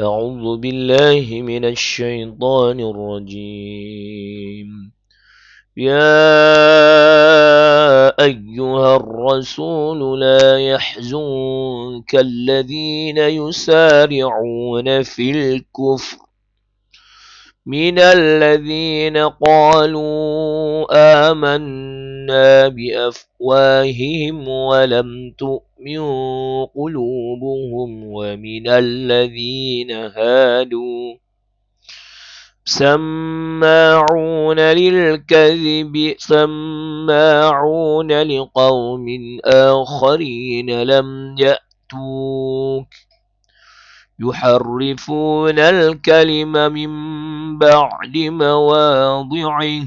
أعوذ بالله من الشيطان الرجيم. يا أيها الرسول لا يحزنك الذين يسارعون في الكفر. من الذين قالوا آمنا بأفواههم ولم تؤمن قلوبهم ومن الذين هادوا سماعون للكذب سماعون لقوم آخرين لم يأتوك يحرفون الكلم من بعد مواضعه.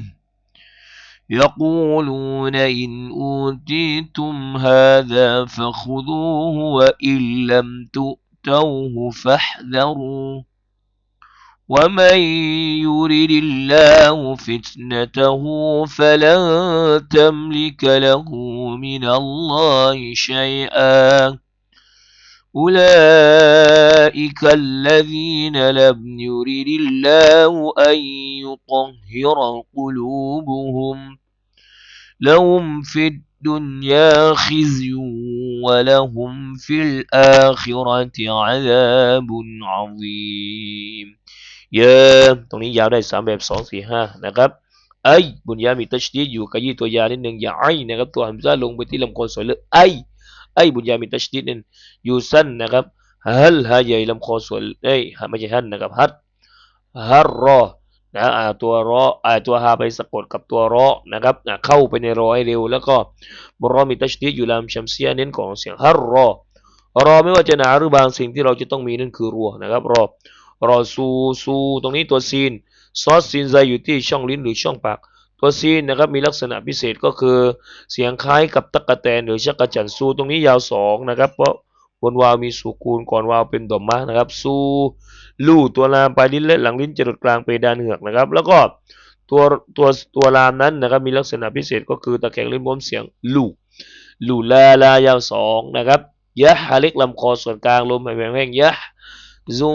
يقولون إن أوتيتم هذا فخذوه وإن لم تؤتوه فاحذروا. ومن يرد الله فتنته فلن تملك له من الله شيئا. أولئك الذين لم يرد الله أن يطهر قلوبهم لهم في الدنيا خزي ولهم في الآخرة عذاب عظيم เยอะตรงนี้ยาวได้สามแบบสองสี่ห้านะครับไอบุญยามีตัชดีดอยู่กับยี่ตัวยานิดหนึ่งอย่าไอนะครับตัวหัมซาลงไปที่ลำคอสวยเลยไอไอบุญยามีตัชดีดนั่นอยู่สั้นนะครับ ฮัลฮาใหญ่ลำคอสวยเอ้ยไม่ใช่ฮันนะครับฮัดฮัรรอนะอ่าตัวรออ่าตัวฮาไปสะกดกับตัวรอนะครับอ่าเข้าไปในรอให้เร็ว แล้วก็บรอมีตัชดีอยู่ลำชัมเซียเน้นของเสียงฮัรรอรอไม่ว่าจะหนาหรือบางสิ่งที่เราจะต้องมีนั่นคือรัวนะครับรอรอซูซูตรงนี้ตัวซีนซอสซีนใจอยู่ที่ช่องลิ้นหรือช่องปาก ตัวซีนนะครับมีลักษณะพิเศษก็คือเสียงคล้ายกับตะกะแตนหรือชักกะจันซูตรงนี้ยาวสองนะครับเพราะ บนวาวมีสุกูลก่อนวาวเป็นดอมมะนะครับซูลู่ตัวลามปลายลิ้นและหลังลิ้นจรดกลางไปด้านเหือกนะครับ แล้วก็ตัวตัวตัวลามนั้นนะครับมีลักษณะพิเศษก็คือตะแคงลิ้นม้วนเสียงลู่ลู่ลาลายาวสองนะครับยะฮาเล็กลำคอส่วนกลางลมหายใจแห้งยะ ซู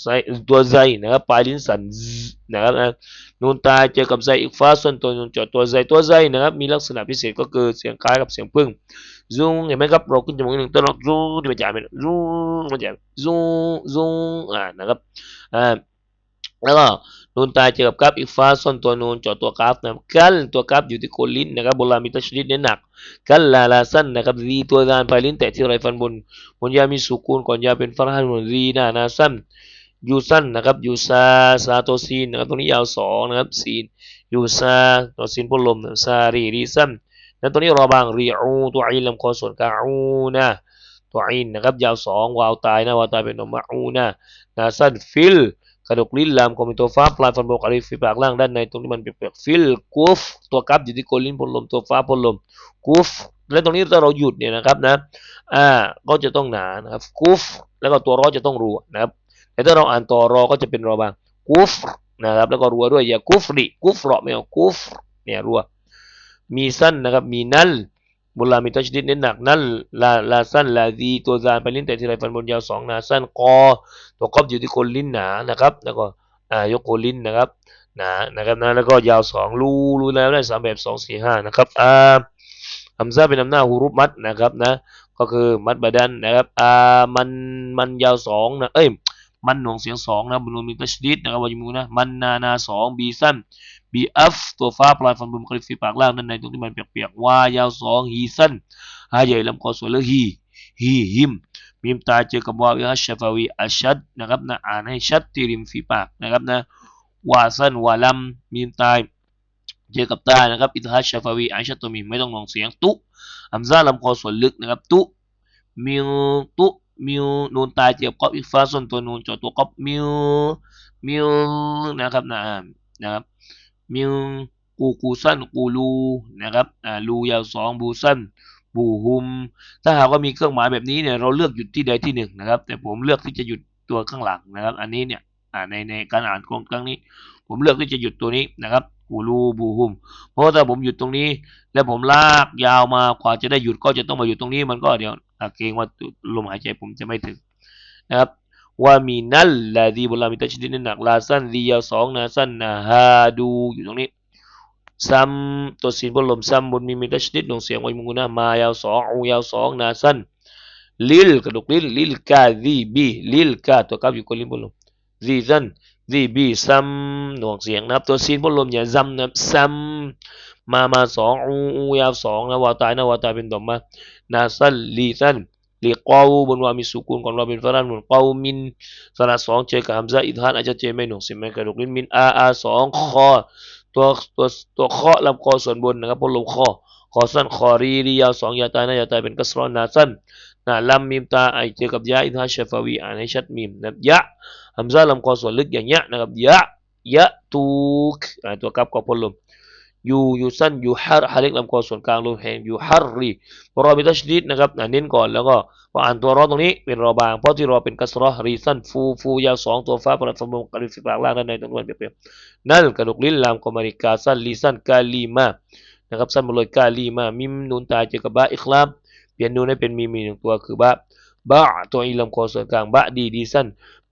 ไซตัวไซนะครับปลายลิ้นสันนะครับนูนตาเจอกับไซอีกฟ้าส่วนตัวนูนจอดตัวไซตัวไซนะครับมีลักษณะพิเศษก็คือเสียงคล้ายกับเสียงพึ่งซูเห็นไหมครับเราขึ้นจมูกหนึ่งตลอดซูที่มันจะเป็นซูมันจะซูซูอ่านะครับอ่าแล้วก็ นูนตาเจอกับกราฟอีกฟ้าส่วนตัวนูนจอดตัวกราฟนะครับกัลตัวกราฟอยู่ที่โคนลิ้นนะครับโบราณมีตัชนิดเน้นหนักกัลลาลาสั้นนะครับรีตัวดานปลายลิ้นแตะที่ไรฟันบนบนยามีสุกูลก่อนยาเป็นฟาร์ฮันบนรีหน้านาสั้นยูสั้นนะครับยูซาซาโตซีนนะครับตรงนี้ยาวสองนะครับซีนยูซาตัวซีนพ่นลมซารีรีสั้นแล้วตัวนี้รอบางรีอูตัวอินลำคอส่วนกลางอูนะตัวอินนะครับยาวสองวาวตายนะวาวตายเป็นนมอูนะนาสั้นฟิล กระดูกลิ้นลามคอมมิตัวฟ้าปลายฟันบกอริฟีปากล่างด้านในตรงที่มันเปียกๆฟิลกูฟตัวกับอยู่ที่โคนลิ้นพ่นลมตัวฟ้าพ่นลมกูฟและตรงนี้ถ้าเราหยุดเนี่ยนะครับนะอ่าก็จะต้องหนานะครับกูฟแล้วก็ตัวรอจะต้องรัวนะครับแต่ถ้าเราอ่านต่อรอก็จะเป็นรอบางกูฟนะครับแล้วก็รัวด้วยอย่ากูฟริกูฟรอไม่เอากูฟเนี่ยรัวมีสั้นนะครับมีนั่น บุลามีตัชดิดเน้นหนักนั่นลาลาสั้นลาดีตัวซานไปลิ้นแต่ทีไรฟันบนยาวสองนาสั้นกอตัวกอบอยู่ที่คนลิ้นหนานะครับ แล้วก็อ่ายกโคนลิ้นนะครับหนานะครับนะแล้วก็ยาวสองรูรูแล้วได้สามแบบสองสี่ห้านะครับอ่าฮัมซาเป็นนำหน้าฮูรุมัดนะครับนะก็คือมัดบาดันนะครับอ่ามันมันยาวสองนะเอ้ยมันหน่วงเสียงสองนะบุลามีตัชดิดนะครับวายมูนะมันนานาสองบีสั้น บีอัฟตัวฟ้าปลายฟันบนคลิฟีปากล่างนั่นในตรงที่มันเปียกๆว่ายาวสองฮีสั้นฮาใหญ่ลำคอสวยเลยฮีฮีฮิมมีมตาเจอกับวาวิฮัชชฟาวีอัชัดนะครับนะอ่านให้ชัดที่ริมฝีปากนะครับนะวาสั้นวาลัมมีมตาเจอกับตานะครับอิทฮัชชฟาวีอัชัดตัวมีไม่ต้องลองเสียงตุอัมซาลำคอส่วนลึกนะครับตุมิวตุมิวนูนตาเจอกับอีกฟ้าส่วนตัวนูนจอตัวกับมิวมิวนะครับนะนะครับ มิวกูกูสั้นกูลูนะครับอ่าลูยาวสองบูสั้นบูฮุม ถ้าหากว่ามีเครื่องหมายแบบนี้เนี่ยเราเลือกหยุดที่ใดที่หนึ่งนะครับ แต่ผมเลือกที่จะหยุดตัวข้างหลังนะครับ อันนี้เนี่ยอ่าในในการอ่านของครั้งนี้ ผมเลือกที่จะหยุดตัวนี้นะครับกูรูบูฮุม เพราะถ้าผมหยุดตรงนี้ แล้วผมลากยาวมากว่าจะได้หยุดก็จะต้องมาหยุดตรงนี้มันก็เดี๋ยวเกรงว่าลมหายใจผมจะไม่ถึงนะครับ ว่ามีนัลลาดีบุลามิตัชดิดหนักลาสั้นดียาวสองนาสั้นนาฮาดูอยู่ตรงนี้ซัมตัวสินบนลมซัมบนมีมิตัชดิดลงเสียงไว้มุงนะมายาวสองอูยาวสองนาสั้นลิลกระดกลิลลิลกาดีบีลิลกาตัวกับอยู่คนลิบนลมดีซันดีบีซัมหน่วงเสียงนะครับตัวสินบนลมอย่าซัมนะซัมมามาสองอูอูยาวสองนะวาตายนะวาตายเป็นดอมมานาซันลีซัน ลีกอวบนวามีสุกุนก่อนวาเป็นฟารันบนกอวมินสระสองเจอกับฮัมซาอิทฮันอาจจะเจไม่หน่วงสียงไม่กระดูกลิ้นมินอาอาสองคอตัวตัวตัวคาะลำคอส่วนบนนะครับบนลมคอคอสั้นคอรีรียาวสองยาตายนะยาตายเป็นกัสรอนนาสั้นนาลัมมิมตาไอเจอกับยาอิทฮันเชฟาวีอ่านให้ชัดมิมนะยะฮัมซาลำคอส่วนลึกอย่างเงี้ยนะครับยะยะตูกตัวกับกับพลม ยูยูสั้นยูฮาร์ฮาริกลำคอส่วนกลางลมแหงยูฮาร์รีรอมีตัชดีดนะครับเน้นก่อนแล้วก็พออ่านตัวรอตรงนี้เป็นรอบาง เพราะที่รอเป็นกัสรอรีสั้นฟูฟูยาวสองตัวฟ้าประดับสมบูรณ์กระดูกฝีปากล่างด้านในตรงนู้นเปรียบนั่นกระดูกลิ้นลามกอมาริกาสั้นลีสั้นกาลีมานะครับสั้นมาเลยกาลีมามิมนูนตาเจอกับบะอิคลามเปลี่ยนนูนให้เป็นมีมีหนึ่งตัวคือบะ บะตัวอีลำคอส่วนกลางบะดีดีสั้น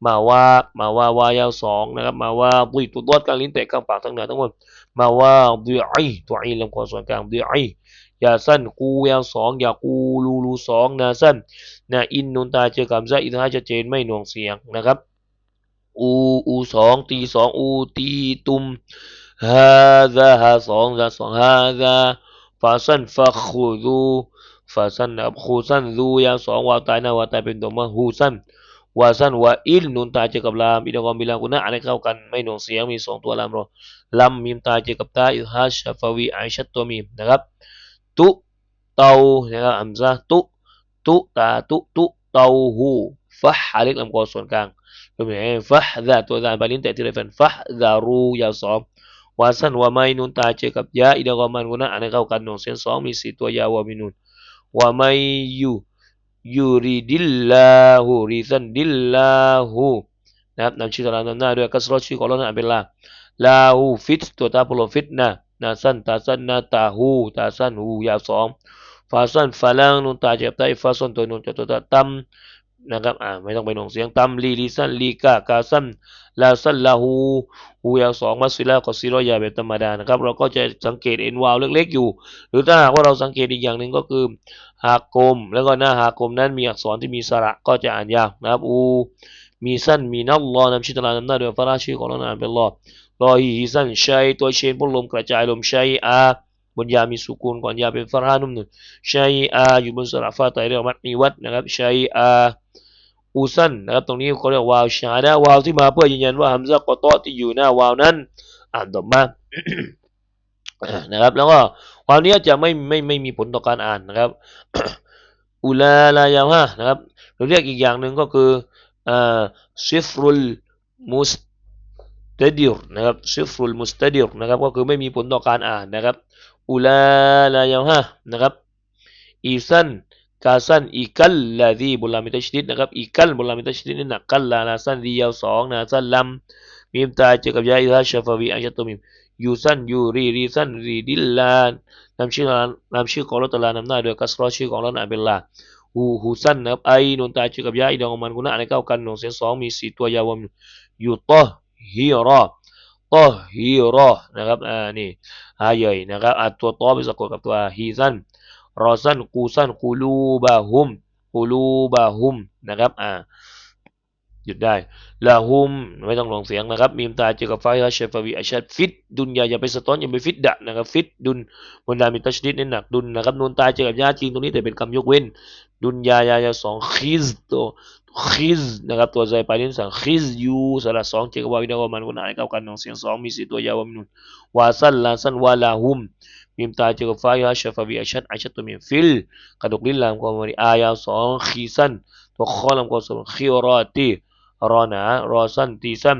มาว่ามาว่าวายาวสองนะครับมาว่าบุยตัวดอดกลางลิ้นแตกกลางปากทั้งเหนือทั้งหมดมาว่าดีไอตัวไอลำคอส่วนกลางดีไอยาสั้นกูยาวสองยากูลูลูสองนาสั้นนาอินนุนตาเจอกับซะอินทาชัดเจนไม่หน่วงเสียงนะครับอูอูสองตีสองอูตีตุมฮาซาฮาสองซาสองฮาซาฟาสั้นฟาคูดู ฟาสันนะครับคูสันดูยาวสองวาวตายนะวาวตายเป็นตัวมาฮูสันวาสันวาอิลนุนตาเจอกับลามอิดกอมบิลากุนะอะไรเข้ากันไม่หน่วงเสียงมีสองตัวลามรอลัมมีมตาเจอกับตาอิฮัชฟาวีไอชัดตัวมีมนะครับตุเตานะครับอัมซาตุตุตาตุตุเตาหูฟะฮาเล็กลำคอส่วนกลางเป็นไงฟะดาตัวดานบาลินแต่ที่ไรฟันฟะดารูยาวสองวาสันวาไมนุนตาเจอกับยาอิดะกอมันกุนะอันนี้เข้ากันหนึ่งเส้นสองมีสี่ตัวยาวามินุน วาไมยูยูริดิลลาหูริซันดิลลาหูนะครับนำชื่อตารางนำหน้าด้วยกัสรอชื่อของเรานะเป็นลา lahu fit ตัวตาพลฟิตนะนาสั้นตาสั้นนาตาหูตาสั้นหูยาวสองฟาสั้นฟาลังนุนตาเจ็บตาฟาสั้นตัวนุนจะตัวตาตั้ม นะครับอ่าไม่ต้องไปหนงเสียงตัมลีลีสั้นลีกากาสั้นลาสั้นลาหูหูยาวสองมัสฟิลาก็ซิโรยาแบบธรรมดานะครับ เราก็จะสังเกตเอ็นวาวเล็กๆอยู่ หรือถ้าหากว่าเราสังเกตอีกอย่างหนึ่งก็คือหากกลม แล้วก็หน้าหากกลมนั้นมีอักษรที่มีสระก็จะอ่านยากนะครับอูมีสั้นมีนัลลอฮ์นำชื่อตารานำหน้าด้วยฟาราชื่อของเราอ่านเป็นลอรอฮีสั้นชัยตัวเชนพ่นลมกระจายลมชัยอาบนยามีสุกุลก่อนยาเป็นฟารานุ่มหนึ่งชัยอาอยู่บนสระฟ้าไตเรียกมัดมีวัดนะครับชัยอา อูซันนะครับตรงนี้เขาเรียกวาวชาดาวาวที่มาเพื่อยืนยันว่าฮัมซะกอตอที่อยู่หน้าวาวนั้นอ่านต่อมานะครับ แล้วก็วาวนี้จะไม่ไม่ไม่มีผลต่อการอ่านนะครับอุลาลายาฮะนะครับเราเรียกอีกอย่างหนึ่งก็คืออ่าซิฟรุลมุสตดิรนะครับซิฟรุลมุสตดิรนะครับก็คือไม่มีผลต่อการอ่านนะครับอุลาลายาฮะนะครับอีซัน กาซันอีกัลลาดีบุลามิตัชดิดนะครับอีกัลบุลามิตัชดิดนี่หนักกัลลานาซันดียาวสองนาซันลัมมีมตาเจอกับยาอิฮะชฟาวีอาชัตมิมยูซันยูรีรีซันรีดิลลานนำชื่อนำชื่อของราตลานำหน้าโดยกัสรอชื่อของราอับเบลลาฮูฮูซันนะครับไอนุนตาเจอกับยาอิดองมันกุนะอะไรเข้ากันหนงเสียงสองมีสี่ตัวยาวมยูตอฮิรอตอฮิรอนะครับอ่านี่ฮาใหญ่นะครับอ่าตัวตอไปสะกดกับตัวฮีซัน รอซันกูซันกูลูบาฮุมกูลูบาฮุมนะครับอ่าหยุดได้ละฮุมไม่ต้องลงเสียงนะครับมีมตาเจอกับไฟฮัชเชฟวีอัชัดฟิตดุนยาอย่าไปสะท้อนอย่าไปฟิตดะนะครับฟิตดุนบนดามีตัชดิดเน้นหนักดุนนะครับนูนตาเจอกับยาจริงตรงนี้แต่เป็นคำยกเว้น ดุนยายายาสองคิสตัวคิสนะครับตัวใจไปลิ้นสั่งคิสยูสระสองเจอกับวาวินามันกุนหายกับกันหนึ่งเสียงสองมีสี่ตัวยาวมินุนวาซันลาซันวาลาฮุม มีมตาเจอกับฟฮัชเชฟวีอัชัดอัชัดตัวมีฟิลกระดูกลิ้นลามกวามาริอายาสองคีซันตัวคอลามกวาสองคิรอตีรอหนารอสั้นตีสั้น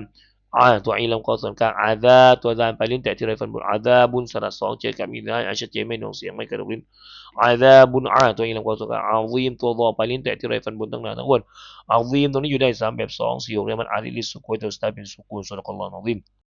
อ่าตัวอีลำกอส่วนกลางอาดาตัวดานไปลิ้นแต่ที่ไรฟันบุญอาดาบุญสระสองเจอกับมีได้อาชัดเจไม่หนงเสียงไม่กระดูกลิ้นอาดาบุญอาตัวอีลำกอส่วนกลางอาวีมตัวรอไปลิ้นแต่ที่ไรฟันบุญตั้งนานทั้งวันอาวีมตรงนี้อยู่ได้สามแบบสองสี่หกเนี่ยมันอาลิลิสุโคยตัวสตาร์เป็นสุกุลสุนทรอัลลอฮ์นอวิม